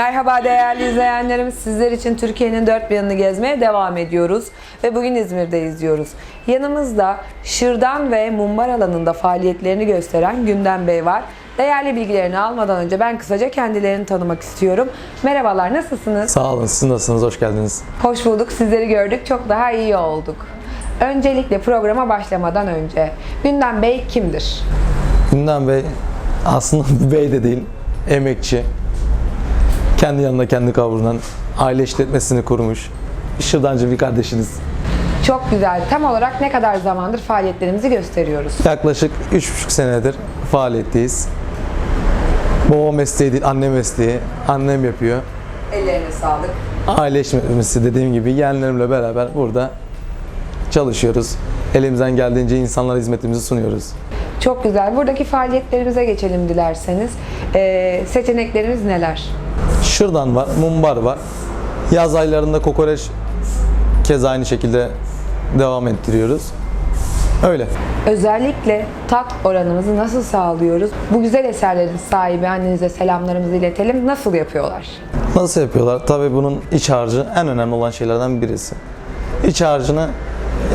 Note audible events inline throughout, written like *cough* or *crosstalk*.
Merhaba değerli izleyenlerimiz. Sizler için Türkiye'nin dört bir yanını gezmeye devam ediyoruz. Ve bugün İzmir'de izliyoruz. Yanımızda şırdan ve mumbar alanında faaliyetlerini gösteren Gündem Bey var. Değerli bilgilerini almadan önce ben kısaca kendilerini tanımak istiyorum. Merhabalar, nasılsınız? Sağ olun. Siz nasılsınız? Hoş geldiniz. Hoş bulduk, sizleri gördük. Çok daha iyi olduk. Öncelikle programa başlamadan önce Gündem Bey kimdir? Gündem Bey aslında *laughs* bey de değil, emekçi. Kendi yanında kendi kavrulan aile işletmesini kurmuş. Şırdancı bir kardeşiniz. Çok güzel. Tam olarak ne kadar zamandır faaliyetlerimizi gösteriyoruz? Yaklaşık 3,5 senedir faaliyetteyiz. Baba mesleği değil, anne mesleği. Annem yapıyor. Ellerine sağlık. Aile işletmesi dediğim gibi yeğenlerimle beraber burada çalışıyoruz. Elimizden geldiğince insanlara hizmetimizi sunuyoruz. Çok güzel. Buradaki faaliyetlerimize geçelim dilerseniz. Ee, seçeneklerimiz neler? Şırdan var, mumbar var. Yaz aylarında kokoreç keza aynı şekilde devam ettiriyoruz. Öyle. Özellikle tat oranımızı nasıl sağlıyoruz? Bu güzel eserlerin sahibi annenize selamlarımızı iletelim. Nasıl yapıyorlar? Nasıl yapıyorlar? Tabii bunun iç harcı en önemli olan şeylerden birisi. İç harcını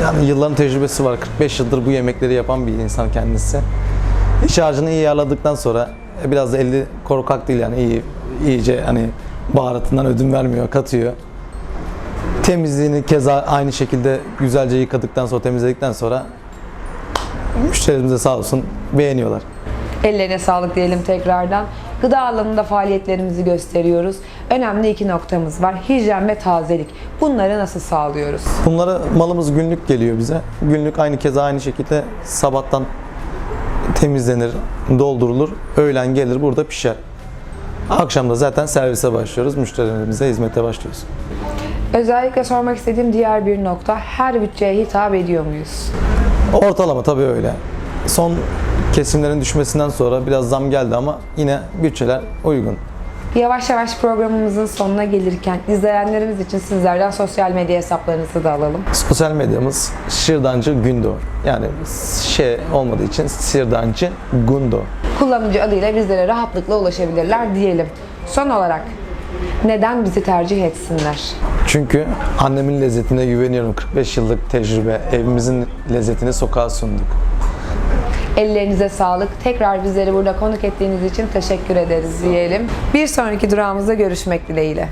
yani yılların tecrübesi var. 45 yıldır bu yemekleri yapan bir insan kendisi. İç harcını iyi ayarladıktan sonra e, biraz da eli korkak değil yani iyi iyice hani baharatından ödün vermiyor, katıyor. Temizliğini keza aynı şekilde güzelce yıkadıktan sonra temizledikten sonra müşterimiz de sağ olsun beğeniyorlar. Ellerine sağlık diyelim tekrardan. Gıda alanında faaliyetlerimizi gösteriyoruz. Önemli iki noktamız var. Hijyen ve tazelik. Bunları nasıl sağlıyoruz? Bunları malımız günlük geliyor bize. Günlük aynı keza aynı şekilde sabahtan temizlenir, doldurulur. Öğlen gelir burada pişer. Akşam da zaten servise başlıyoruz. Müşterilerimize hizmete başlıyoruz. Özellikle sormak istediğim diğer bir nokta. Her bütçeye hitap ediyor muyuz? Ortalama tabii öyle. Son kesimlerin düşmesinden sonra biraz zam geldi ama yine bütçeler uygun. Yavaş yavaş programımızın sonuna gelirken izleyenlerimiz için sizlerden sosyal medya hesaplarınızı da alalım. Sosyal medyamız Şırdancı Gündo. Yani şey olmadığı için Şırdancı Gundo. Kullanıcı adıyla bizlere rahatlıkla ulaşabilirler diyelim. Son olarak neden bizi tercih etsinler? Çünkü annemin lezzetine güveniyorum. 45 yıllık tecrübe, evimizin lezzetini sokağa sunduk. Ellerinize sağlık. Tekrar bizleri burada konuk ettiğiniz için teşekkür ederiz diyelim. Bir sonraki durağımızda görüşmek dileğiyle.